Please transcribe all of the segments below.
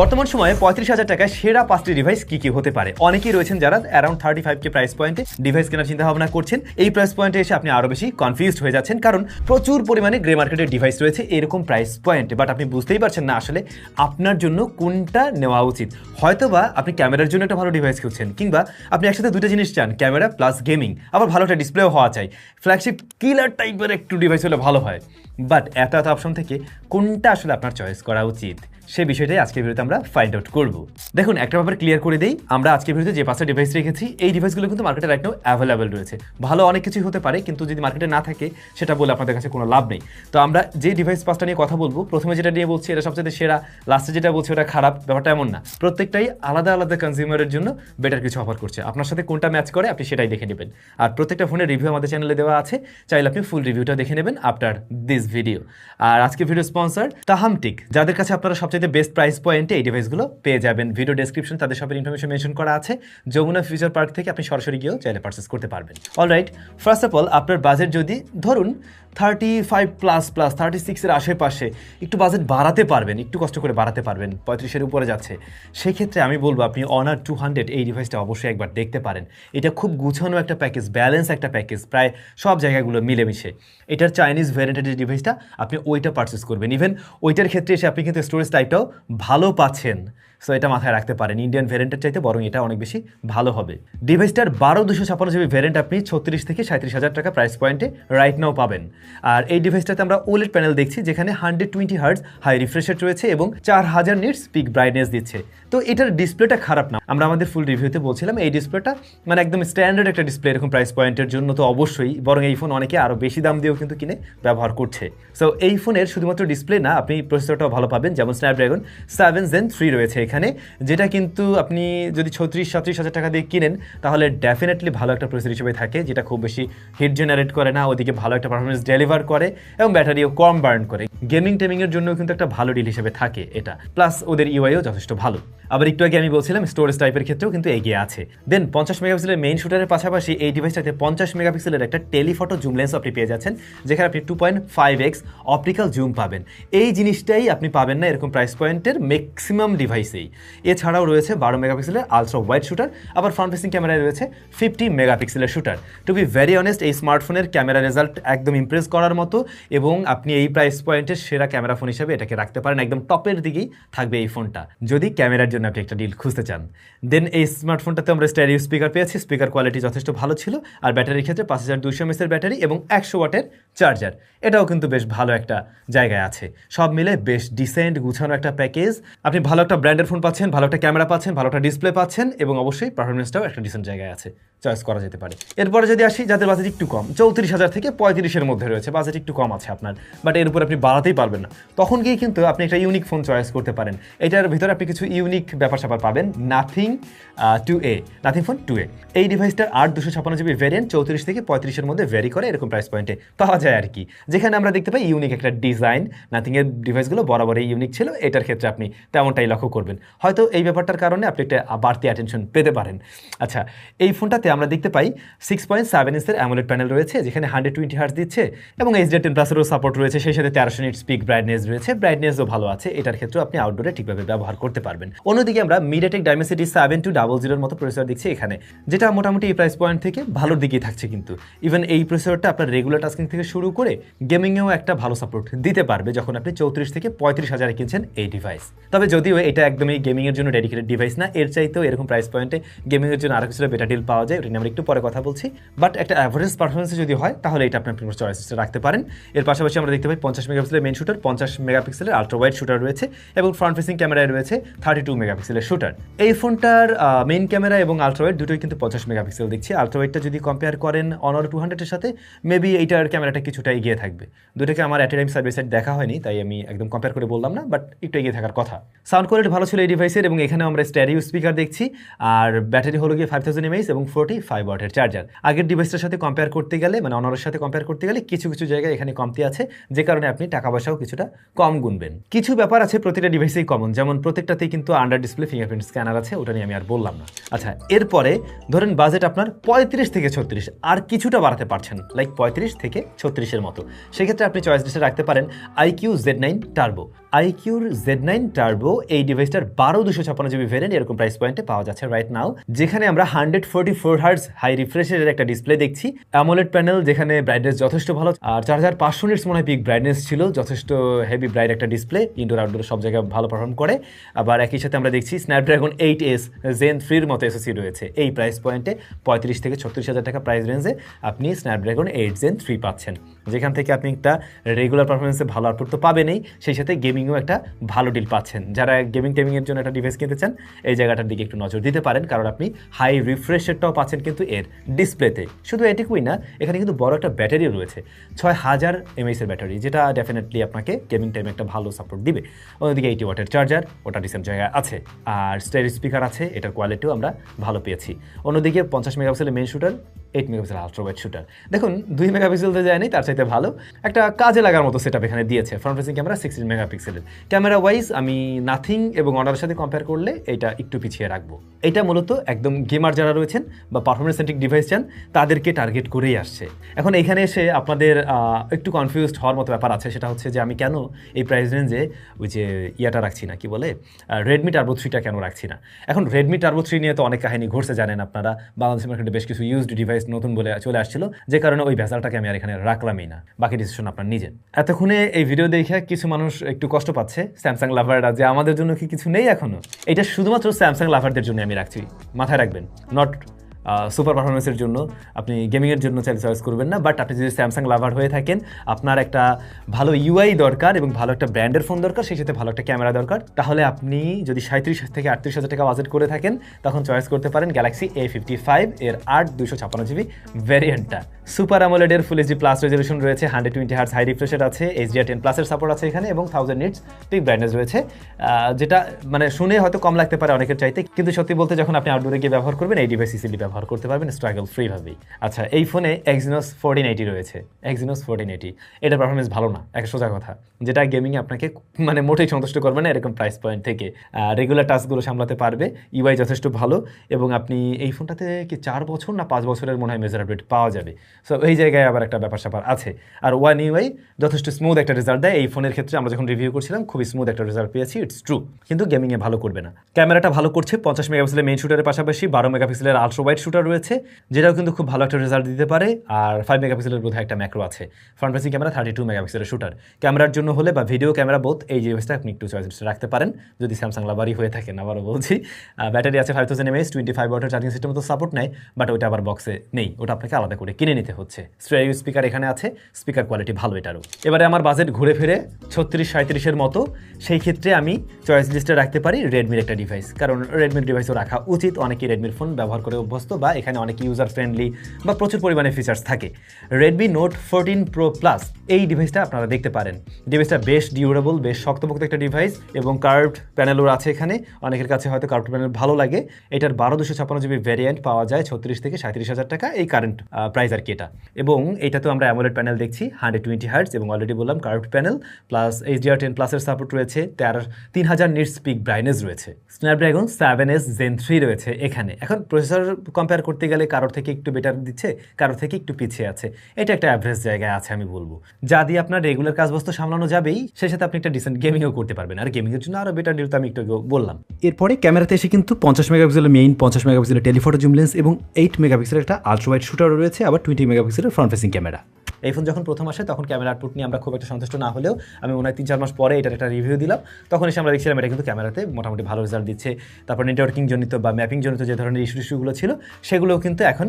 বর্তমান সময়ে পঁয়ত্রিশ হাজার টাকায় সেরা পাঁচটি ডিভাইস কি কি হতে পারে? অনেকেই রয়েছেন যারা around thirty five K price পয়েন্টে ডিভাইস কেনার চিন্তা ভাবনা করছেন। এই প্রাইস পয়েন্টে এসে আপনি আরও বেশি কনফিউজড হয়ে যাচ্ছেন কারণ প্রচুর পরিমাণে গ্রে মার্কেটের ডিভাইস রয়েছে এরকম প্রাইস পয়েন্টে বাট আপনি বুঝতেই পারছেন না আসলে আপনার জন্য কোনটা নেওয়া উচিত। হয়তোবা আপনি ক্যামেরার জন্য একটা ভালো ডিভাইস খুঁজছেন, কিংবা আপনি একসাথে দুটো জিনিস চান, ক্যামেরা প্লাস গেমিং আবার ভালো একটা ডিসপ্লেও হওয়া চাই। ফ্ল্যাগশিপ কিলার টাইপের একটু ডিভাইস হলে ভালো হয়। বাট এত এত অপশন থেকে কোনটা আসলে আপনার চয়েস করা উচিত? সে বিষয়টাই আজকের ভিডিওতে আমরা ফাইন্ড আউট করব। দেখুন, একটা ব্যাপার ক্লিয়ার করে দেই, আমরা আজকের ভিডিওতে যে পাঁচটা ডিভাইস রেখেছি, এই ডিভাইসগুলো কিন্তু মার্কেটে রাইট নাও অ্যাভেলেবেল রয়েছে। ভালো অনেক কিছুই হতে পারে, কিন্তু যদি মার্কেটে না থাকে, সেটা বলে আপনাদের কাছে কোনো লাভ নেই। তো আমরা যে ডিভাইস পাঁচটা নিয়ে কথা বলব, প্রথমে যেটা নিয়ে বলছি, এটা সবচেয়ে সেরা লাস্টে যেটা বলছি, ওটা খারাপ, ব্যাপারটা এমন না। প্রত্যেকটাই আলাদা আলাদা কনজিউমারের জন্য বেটার কিছু অফার করছে। আপনার সাথে কোনটা ম্যাচ করে, আপনি সেটাই দেখে নেবেন। আর প্রত্যেকটা ফোনের রিভিউ আমাদের চ্যানেলে দেওয়া আছে, চাইলে আপনি ফুল রিভিউটা দেখে নেবেন আফটার দিস ভিডিও আর আজকে ভিডিও স্পন্সর তাহামটিক, যাদের কাছে আপনারা সবচেয়ে বেস্ট প্রাইস পয়েন্টে এই ডিভাইসগুলো পেয়ে যাবেন। ভিডিও ডেসক্রিপশন তাদের সবের ইনফরমেশন মেনশন করা আছে। যমুনা ফিউচার পার্ক থেকে আপনি সরাসরি গিয়েও চাইলে পারচেস করতে পারবেন। অলরাইট ফার্স্ট অফ অল আপনার বাজেট যদি, ধরুন thirty five plus plus thirty সিক্সের আশেপাশে একটু বাজেট বাড়াতে পারবেন, একটু কষ্ট করে বাড়াতে পারবেন, পঁয়ত্রিশের উপরে যাচ্ছে। সেক্ষেত্রে আমি বলব, আপনি অনার টু হান্ড্রেড এই ডিভাইসটা অবশ্যই একবার দেখতে পারেন। এটা খুব গুছানো একটা প্যাকেজ ব্যালেন্স একটা প্যাকেজ প্রায় সব জায়গাগুলো মিলেমিশে। এটার চাইনিজ ভ্যারিয়েন্টের যে ডিভাইসটা আপনি ওইটা পারচেস করবেন। ইভেন ওইটার ক্ষেত্রে এসে আপনি কিন্তু স্টোরেজ টাইপটাও ভালো পাচ্ছেন। সো এটা মাথায় রাখতে পারেন। ইন্ডিয়ান ভ্যারিয়েন্টের চাইতে বরং এটা অনেক বেশি ভালো হবে। ডিভাইসটার বারো দুশো ছাপান্ন জিবি ভ্যারিয়েন্ট আপনি ছত্রিশ থেকে সাঁত্রিশ হাজার টাকা প্রাইস পয়েন্টে রাইট নাও পাবেন। আর এই ডিভাইসটাতে আমরা ওলেট প্যানেল দেখছি, যেখানে hundred twenty hertz high refresh রয়েছে এবং চার হাজার নিটস পিক ব্রাইটনেস দিচ্ছে। তো এটার ডিসপ্লেটা খারাপ না। আমরা আমাদের ফুল রিভিউতে বলছিলাম, এই ডিসপ্লেটা মানে একদম স্ট্যান্ডার্ড একটা ডিসপ্লে এরকম প্রাইস পয়েন্টের জন্য তো অবশ্যই, বরং এই ফোন অনেকে আরও বেশি দাম দিয়েও কিন্তু কিনে ব্যবহার করছে। সো এই ফোনের শুধুমাত্র ডিসপ্লে না, আপনি প্রসেসরটাও ভালো পাবেন, যেমন স্ন্যাপড্রাগন সেভেন জেন থ্রি রয়েছে এখানে, যেটা কিন্তু আপনি যদি ছত্রিশ, সাঁত্রিশ হাজার টাকা দিয়ে কিনেন, তাহলে ডেফিনেটলি ভালো একটা প্রসেসর হিসেবে থাকে, যেটা খুব বেশি হিট জেনারেট করে না, ওদিকে ভালো একটা পারফরমেন্স ডেলিভার করে এবং ব্যাটারিও কম বার্ন করে। গেমিং টেমিংয়ের জন্য কিন্তু একটা ভালো ডিল হিসেবে থাকে এটা। প্লাস ওদের ইউআইও যথেষ্ট ভালো। আবার একটু আগে আমি বলছিলাম স্টোরেজ টাইপের ক্ষেত্রেও কিন্তু এগিয়ে আছে। দেন পঞ্চাশ মেগাপিক্সেলের মেইন শুটারের পাশাপাশি এই ডিভাইসটাতে পঞ্চাশ মেগাপিক্সেলের একটা টেলিফটো জুম লেন্স আপনি পেয়ে যাচ্ছেন, যেখানে আপনি two point five x optical zoom পাবেন। এই জিনিসটাই আপনি পাবেন না এরকম প্রাইস পয়েন্টের ম্যাক্সিমাম ডিভাইসেই এছাড়াও রয়েছে বারো মেগাপিক্সেলের আলট্রা ওয়াইড শুটার আবার ফ্রন্ট ফেসিং ক্যামেরায় রয়েছে ফিফটি মেগাপিক্সেলের shooter to be very honest এই স্মার্টফোনের ক্যামেরা রেজাল্ট একদম ইমপ্রেস করার মতো এবং আপনি এই প্রাইস পয়েন্টের সেরা ক্যামেরা ফোন হিসেবে এটাকে রাখতে পারেন। একদম টপের দিকেই থাকবে এই ফোনটা যদি ক্যামেরার জন্য আপনি একটা ডিল খুঁজতে চান। দেন এই স্মার্টফোনটাতে আমরা স্ট্যারিও স্পিকার পেয়েছি। স্পিকার কোয়ালিটি যথেষ্ট ভালো ছিল। আর ব্যাটারির ক্ষেত্রে পাঁচ হাজার দুশো এমএসের ব্যাটারি এবং একশো ওয়াটের চার্জার এটাও কিন্তু বেশ ভালো একটা জায়গায় আছে। সব মিলে বেশ ডিসেন্ট গুছানো একটা প্যাকেজ আপনি ভালো একটা ব্র্যান্ডের ফোন পাচ্ছেন, ভালো একটা ক্যামেরা পাচ্ছেন, ভালো একটা ডিসপ্লে পাচ্ছেন এবং অবশ্যই পারফরমেন্সটাও একটা ডিসেন্ট জায়গায় আছে চয়েস করা যেতে পারে। এরপরে যদি আসি, যাদের বাজেট একটু কম, চৌত্রিশ হাজার থেকে পঁয়ত্রিশের মধ্যে রয়েছে বাজেট একটু কম আছে আপনার বাট এর উপর আপনি বাড়াতেই পারবেন না। তখন গিয়ে কিন্তু আপনি একটা ইউনিক ফোন চয়েস করতে পারেন। এটার ভিতরে আপনি কিছু ইউনিক ব্যাপার স্যাপার পাবেন Nothing two a Nothing phone two a এই ডিভাইসটার আট দুশো ছাপান্ন জিবি ভ্যারিয়েন্ট চৌত্রিশ থেকে পঁয়ত্রিশের মধ্যে ভ্যারি করে এরকম প্রাইস পয়েন্টে পাওয়া যায় আর কি। যেখানে আমরা দেখতে পাই ইউনিক একটা ডিজাইন নাথিংয়ের ডিভাইসগুলো বরাবরই ইউনিক ছিল, এটার ক্ষেত্রে আপনি তেমনটাই লক্ষ্য করবেন। হয়তো এই ব্যাপারটার কারণে আপনি একটা বাড়তি অ্যাটেনশন পেতে পারেন। আচ্ছা এই ফোনটাতে আমরা দেখতে পাই সিক্স পয়েন্ট সেভেন ইঞ্চের অ্যামোলেড প্যানেল রয়েছে, যেখানে হান্ড্রেড টোয়েন্টি হার্স দিচ্ছে এবং এইচডি টেন প্লাসেরও সাপোর্ট রয়েছে, সেই সাথে তেরোশো নিট স্পিক ব্রাইটনেস রয়েছে। ব্রাইটনেসও ভালো আছে, এটার ক্ষেত্রে আপনি আউটডোরে ঠিকভাবে ব্যবহার করতে পারবেন। অন্যদিকে আমরা MediaTek Dimensity seven two double জিরোর মতো প্রসেসর দেখছি এখানে, যেটা মোটামুটি এই প্রাইস পয়েন্ট থেকে ভালোর দিকেই থাকছে কিন্তু। ইভেন এই প্রসেসরটা আপনার রেগুলার টাস্কিং থেকে শুরু করে গেমিংয়েও একটা ভালো সাপোর্ট দিতে পারবে, যখন আপনি চৌত্রিশ থেকে পঁয়ত্রিশ হাজারে কিনছেন এই ডিভাইস তবে যদিও এটা একদমই গেমিংয়ের জন্য ডেডিকেটেড ডিভাইস না। এর চাইতেও এরকম প্রাইস পয়েন্টে গেমিংয়ের জন্য আরও কিছুটা বেটার ডিল পাওয়া যায়। নিয়ে আমরা একটু পরে কথা বলছি। বাট একটা অ্যাভারেজ পারফরমেন্সে যদি হয়, তাহলে এটা আপনার প্রিমিয়ার চয়েসে রাখতে পারেন। এর পাশাপাশি আমরা দেখতে পাই পঞ্চাশ মেগাপিক্সেলের মেন শুটার পঞ্চাশ মেগাপিক্সেলের আলট্রা ওয়াইড শুটার রয়েছে এবং ফ্রন্ট ফেসিং ক্যামেরায় রয়েছে থার্টি টু মেগাপিক্সেলের শুটার এই ফোনটার মেইন ক্যামেরা এবং আলট্রা ওয়াইড দুটোই কিন্তু পঞ্চাশ মেগাপিক্সেল দেখছি। আলট্রা ওয়াইডটা যদি কম্পেয়ার করেন অনার টু হান্ড্রেডের সাথে মেবি এইটার ক্যামেরাটা কিছুটা এগিয়ে থাকবে। দুটোকে আমার অ্যাট টাইম সার্ভিস দেখা হয়নি, তাই আমি একদম কম্পেয়ার করে বললাম না বাট একটু এগিয়ে থাকার কথা। সাউন্ড কোয়ালিটি ভালো ছিল এই ডিভাইসের এবং এখানে আমরা স্ট্যারিও স্পিকার দেখছি। আর ব্যাটারি হলো গিয়ে ফাইভ থাউজেন্ড এমএইচ এবং ফোর্টি ফাইভ ওয়াটের চার্জার আগের ডিভাইসটার সাথে কম্পেয়ার করতে গেলে মানে অনারের সাথে কম্পেয়ার করতে গেলে কিছু কিছু জায়গায় এখানে কমতি আছে, যে কারণে আপনি টাকা পয়সাও কিছুটা কম গুনবেন। কিছু ব্যাপার আছে প্রতিটা ডিভাইসেই কমন যেমন প্রত্যেকটাতেই কিন্তু আন্ডার ডিসপ্লে ফিঙ্গারপ্রিন্ট স্ক্যানার আছে, ওটা নিয়ে আমি আর বললাম না। আচ্ছা এরপরে ধরেন বাজেট আপনার পঁয়ত্রিশ থেকে ছত্রিশ, আর কিছুটা বাড়াতে পারছেন লাইক পঁয়ত্রিশ থেকে ছত্রিশের মতো। সেক্ষেত্রে আপনি চয়েস লিস্টে রাখতে পারেন আইকিউ জেড নাইন টার্বো আইকিউর জেড নাইন টার্বো এই ডিভাইসটার বারো দুশো ছাপ্পান্ন জিবি ভ্যারিয়েন্ট এরকম প্রাইস পয়েন্টে পাওয়া যাচ্ছে রাইট নাও যেখানে আমরা hundred forty four hertz high রিফ্রেশের একটা ডিসপ্লে দেখছি অ্যামোলেড প্যানেল যেখানে ব্রাইটনেস যথেষ্ট ভালো, আর চার হাজার পাঁচশো নিটস মনে হয় পিক ব্রাইটনেস ছিল, যথেষ্ট হেভি ব্রাইট একটা ডিসপ্লে ইনডোর আউটডোর সব জায়গায় ভালো পারফর্ম করে, আবার একই সাথে আমরা দেখছি স্ন্যাপড্রাগন এইট এস জেন থ্রির মতো এসএসসি রয়েছে, এই প্রাইস পয়েন্টে পঁয়ত্রিশ থেকে ছত্রিশ হাজার টাকা প্রাইস রেঞ্জে আপনি স্ন্যাপড্রাগন এইট জেন থ্রি পাচ্ছেন, যেখান থেকে আপনি একটা রেগুলার পারফরমেন্সে ভালো আউটপুট তো পাবেনই, সেই সাথে গেমিংও একটা ভালো ডিল পাচ্ছেন। যারা গেমিং টেমিংয়ের জন্য একটা ডিভাইস কিনতে চান, এই জায়গাটার দিকে একটু নজর দিতে পারেন, কারণ আপনি হাই রিফ্রেশেরটাও পাচ্ছেন কিন্তু এর ডিসপ্লেতে শুধু এটুকুই না, এখানে কিন্তু বড় একটা ব্যাটারিও রয়েছে, ছয় হাজার এমএইচের ব্যাটারি যেটা ডেফিনেটলি আপনাকে গেমিং টাইমে একটা ভালো সাপোর্ট দিবে। অন্যদিকে এইটি ওয়াটের চার্জার ওটা ডিসেন্ট জায়গায় আছে। আর স্টেরি স্পিকার আছে, এটার কোয়ালিটিও আমরা ভালো পেয়েছি। অন্যদিকে পঞ্চাশ মেগাপিক্সেলের main shooter eight megapixel ultra wide shooter দেখুন, দুই মেগাপিক্সেল তো যায়নি, তার চাইতে ভালো। একটা কাজে লাগার মতো সেট এখানে দিয়েছে ফ্রন্ট ফেসিং ক্যামেরা সিক্সটিন মেগাপিক্সেলের ক্যামেরা ওয়াইজ আমি নাথিং এবং অনারের সাথে কম্পেয়ার করলে এটা একটু পিছিয়ে রাখব। এটা মূলত একদম গেমার যারা রয়েছেন বা পারফরমেন্স সেন্ট্রিক ডিভাইস চান, তাদেরকে টার্গেট করেই আসছে। এখন এখানে এসে আপনাদের একটু কনফিউজড হওয়ার মতো ব্যাপার আছে, সেটা হচ্ছে যে আমি কেন এই প্রাইস রেঞ্জে ওই যে ইয়াটা রাখছি না, কি বলে? রেডমি টার্বো থ্রিটা কেন রাখছি না? এখন রেডমি টার্বো থ্রি নিয়ে তো অনেক কাহিনী ঘটছে, জানেন আপনারা। বাংলাদেশের মার্কেটে বেশ কিছু ইউজড ডিভাইস নতুন বলে চলে আসছিল, যে কারণে ওই ভেজালটাকে আমি আর এখানে রাখলামই না। বাকি ডিসিশন আপনার নিজের। এতক্ষণে এই ভিডিও দেখে কিছু মানুষ একটু কষ্ট পাচ্ছে স্যামসাং লাভাররা যে আমাদের জন্য কি কিছু নেই এখনও? এটা শুধুমাত্র স্যামসাং লাভারদের জন্য আমি রাখছি। মাথায় রাখবেন নট সুপার পারফরমেন্সের জন্য আপনি গেমিংয়ের জন্য চাইলে চয়েস করবেন না বাট আপনি যদি স্যামসাং লাভার হয়ে থাকেন, আপনার একটা ভালো ইউআই দরকার এবং ভালো একটা ব্র্যান্ডের ফোন দরকার, সেই সাথে ভালো একটা ক্যামেরা দরকার, তাহলে আপনি যদি সাঁত্রিশ থেকে আটত্রিশ হাজার টাকা বাজেট করে থাকেন, তখন চয়েস করতে পারেন গ্যালাক্সি এ ফিফটি ফাইভ এর আট দুশো ছাপ্পান্ন জিবি ভ্যারিয়েন্টটা সুপার অ্যামোলেডের ফুল এইচডি প্লাস রেজলিউশন রয়েছে hundred twenty hertz high refresher আছে এইচডিআর টেন প্লাসের সাপোর্ট আছে এখানে, এবং থাউজেন্ড নিটস পিক ব্রাইটনেস রয়েছে। যেটা মানে শুনে হয়তো কম লাগতে পারে অনেকের চাইতে, কিন্তু সত্যি বলতে যখন আপনি আউটডোরে গিয়ে ব্যবহার করবেন, এই ডিভাইস ইসিলি ব্যবহার করতে পারবেন স্ট্রাগল ফ্রিভাবেই আচ্ছা এই ফোনে এক্সিনোস ফোরটিন এইটি রয়েছে এক্সিনোস ফোরটিন এইটি এটার পারফরমেন্স ভালো না, একটা সোজা কথা। যেটা গেমিংয়ে আপনাকে মানে মোটেই সন্তুষ্ট করবে না, এরকম প্রাইস পয়েন্ট থেকে। রেগুলার টাস্কগুলো সামলাতে পারবে। ইউআই যথেষ্ট ভালো এবং আপনি এই ফোনটাতে কি চার বছর না পাঁচ বছরের মনে হয় মেজার আপডেট পাওয়া যাবে? সো এই জায়গায় আবার একটা ব্যাপার স্যাপার আছে। আর ওয়ান ইউআই যথেষ্ট স্মুথ একটা রেজাল্ট দেয়। এই ফোনের ক্ষেত্রে আমরা যখন রিভিউ করছিলাম, খুবই স্মুথ একটা রেজাল্ট পেয়েছি। ইটস ট্রু কিন্তু গেমিংয়ে ভালো করবে না। ক্যামেরাটা ভালো করছে। পঞ্চাশ মেগাপিক্সেলের মেইন শুটারের পাশাপাশি বারো মেগাপিক্সেলের আলট্রা ওয়াইড শুটার রয়েছে, যেটাও কিন্তু খুব ভালো একটা রেজাল্ট দিতে পারে। আর ফাইভ মেগাপিক্সেলের বোধহয় একটা ম্যাক্রো আছে। Front facing camera thirty two মেগাপিক্সেলের শুটার ক্যামেরার জন্য হলে বা ভিডিও ক্যামেরা বোধ এই জিনিসটা আপনি একটু চয়েস রাখতে পারেন। যদি স্যামসাং লাভারই হয়ে থাকেন, আবারও বলছি। ব্যাটারি আছে five thousand MS twenty five ওয়াটার চার্জিং সিস্টেম তো সাপোর্ট নেয় বাট ওইটা আবার বক্সে নেই। ওটা আপনাকে আলাদা করে কিনে নিতে হচ্ছে। স্টেরিও স্পিকার এখানে আছে স্পিকার কোয়ালিটি ভালো এটারও। এবারে আমার বাজেট ঘুরে ফিরে ছত্রিশ সাঁত্রিশের মতো। সেই ক্ষেত্রে আমি চয়েস লিস্টে রাখতে পারি রেডমির একটা ডিভাইস কারণ রেডমির ডিভাইসও রাখা উচিত। অনেকেই রেডমির ফোন ব্যবহার করে অভ্যস্ত বা এখানে অনেক ইউজার ফ্রেন্ডলি বা প্রচুর পরিমাণে ফিচার্স থাকে। Redmi note fourteen pro plus এই ডিভাইসটা আপনারা দেখতে পারেন। ডিভাইসটা বেশ ডিউরেবল বেশ শক্তপোক্ত একটা ডিভাইস এবং কার্ভড প্যানেলও আছে এখানে। অনেকের কাছে হয়তো কার্ভড প্যানেল ভালো লাগে। এটার বারো দুশো ছাপ্পান্ন জিবি ভ্যারিয়েন্ট পাওয়া যায়, ছত্রিশ থেকে সাঁত্রিশ হাজার টাকা এই কারেন্ট প্রাইস আর কি এটা। এবং এটা তো আমরা অ্যামোলেড প্যানেল দেখছি হান্ড্রেড টোয়েন্টি হার্টস এবং অলরেডি বললাম curved panel plus HDR ten প্লাসের সাপোর্ট রয়েছে, তার তিন হাজার নিট স্পিক ব্রাইনেস রয়েছে। Snapdragon seven S gen three রয়েছে এখানে। এখন প্রসেসর কম্পেয়ার করতে গেলে কারোর থেকে একটু বেটার দিচ্ছে, কারোর থেকে একটু পিছিয়ে আছে। এটা একটা অ্যাভারেজ জায়গায় আছে আমি বলব। যা দিয়ে আপনার রেগুলার কাজবস্তু সামলানো যাবেই, সেই সাথে আপনি একটা ডিসেন্ট গেমিংও করতে পারবেন। আর গেমিংয়ের জন্য আরও বেটার ডিল তো আমি একটু বললাম। এরপরে ক্যামেরাতে এসে কিন্তু পঞ্চাশ মেগাপিক্সেলের মেইন পঞ্চাশ মেগাপিক্সেলের টেলিফোটো জুম লেন্স এবং এইট মেগাপিক্সেলের একটা আলট্রা ওয়াইড শুটারও রয়েছে, আবার টোয়েন্টি মেগাপিক্সেলের ফ্রন্ট ফেসিং ক্যামেরা এই ফোন যখন প্রথম আসে, তখন ক্যামেরা আউটপুট নিয়ে আমরা খুব একটা সন্তুষ্ট না হলেও আমি মনে হয় তিন চার মাস পরে এটার একটা রিভিউ দিলাম। তখন এসে আমরা দেখছিলাম এটা কিন্তু ক্যামেরাতে মোটামুটি ভালো রেজাল্ট দিচ্ছে। তারপর নেটওয়ার্কিং জনিত বা ম্যাপিং জনিত যে ধরনের ইস্যু ইস্যুগুলো ছিল, সেগুলোও কিন্তু এখন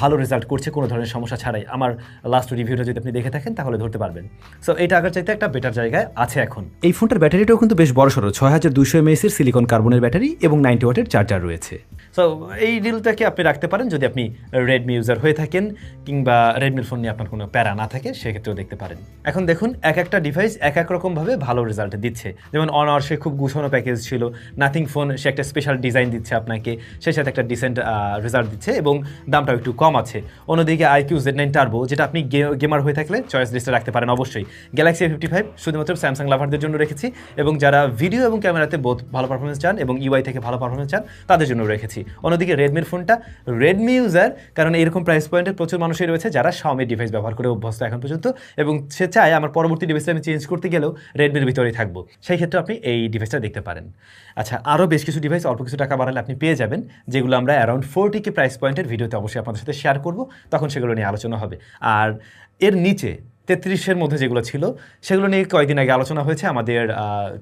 ভালো রেজাল্ট করছে কোনো ধরনের সমস্যা ছাড়াই। আমার লাস্ট রিভিউটা যদি আপনি দেখে থাকেন, তাহলে ধরতে পারবেন। সো এটা আগের চাইতে একটা বেটার জায়গায় আছে এখন। এই ফোনটার ব্যাটারিটাও কিন্তু বেশ বড় সড়ো ছয় হাজার দুশো এমএসের সিলিকন কার্বনের ব্যাটারি এবং নাইনটি ওয়াটের চার্জার রয়েছে। সো এই ডিলটাকে আপনি রাখতে পারেন যদি আপনি রেডমি ইউজার হয়ে থাকেন কিংবা রেডমির ফোন নিয়ে আপনার কোনো প্যারা না থাকে, সেক্ষেত্রেও দেখতে পারেন। এখন দেখুন, এক একটা ডিভাইস এক এক রকমভাবে ভালো রেজাল্ট দিচ্ছে। যেমন অনার সে খুব গুছানো প্যাকেজ ছিল। নাথিং ফোন সে একটা স্পেশাল ডিজাইন দিচ্ছে আপনাকে। সেই সাথে একটা ডিসেন্ট রেজাল্ট দিচ্ছে এবং দামটাও একটু কম আছে। অন্যদিকে আইকিউ জেড নাইন টার্বো যেটা আপনি গেমার হয়ে থাকলে চয়েস লিস্টে রাখতে পারেন অবশ্যই। গ্যালাক্সি ফিফটি ফাইভ শুধুমাত্র স্যামসাং লাভারদের জন্য রেখেছি এবং যারা ভিডিও এবং ক্যামেরাতে বোধ ভালো পারফরমেন্স চান এবং ইউআই থেকে ভালো পারফরমেন্স চান, তাদের জন্য রেখেছি। অন্যদিকে রেডমির ফোনটা রেডমি ইউজার কারণ এরকম প্রাইস পয়েন্টের প্রচুর মানুষই রয়েছে যারা শাওমির ডিভাইস ব্যবহার করে অভ্যস্ত এখন পর্যন্ত এবং সে চায় আমার পরবর্তী ডিভাইসে আমি চেঞ্জ করতে গেলেও রেডমির ভিতরেই থাকব। সেই ক্ষেত্রে আপনি এই ডিভাইসটা দেখতে পারেন। আচ্ছা আরও বেশ কিছু ডিভাইস অল্প কিছু টাকা বাড়ালে আপনি পেয়ে যাবেন, যেগুলো আমরা অ্যারাউন্ড ফোরটি কে প্রাইস পয়েন্টের ভিডিওতে অবশ্যই আপনাদের সাথে শেয়ার করব, তখন সেগুলো নিয়ে আলোচনা হবে। আর এর নিচে তেত্রিশের মধ্যে যেগুলো ছিল, সেগুলো নিয়ে কয়েকদিন আগে আলোচনা হয়েছে। আমাদের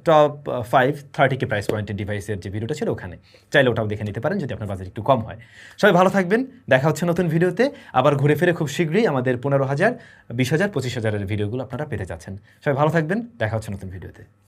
top five thirty K price পয়েন্টের ডিভাইসের যে ভিডিওটা ছিল ওখানে। চাইলে ওটাও দেখে নিতে পারেন যদি আপনার বাজেট একটু কম হয়। সবাই ভালো থাকবেন, দেখা হচ্ছে নতুন ভিডিওতে আবার ঘুরে ফিরে খুব শীঘ্রই আমাদের পনেরো হাজার, বিশ হাজার, পঁচিশ হাজারের ভিডিওগুলো আপনারা পেতে যাচ্ছেন। সবাই ভালো থাকবেন, দেখা হচ্ছে নতুন ভিডিওতে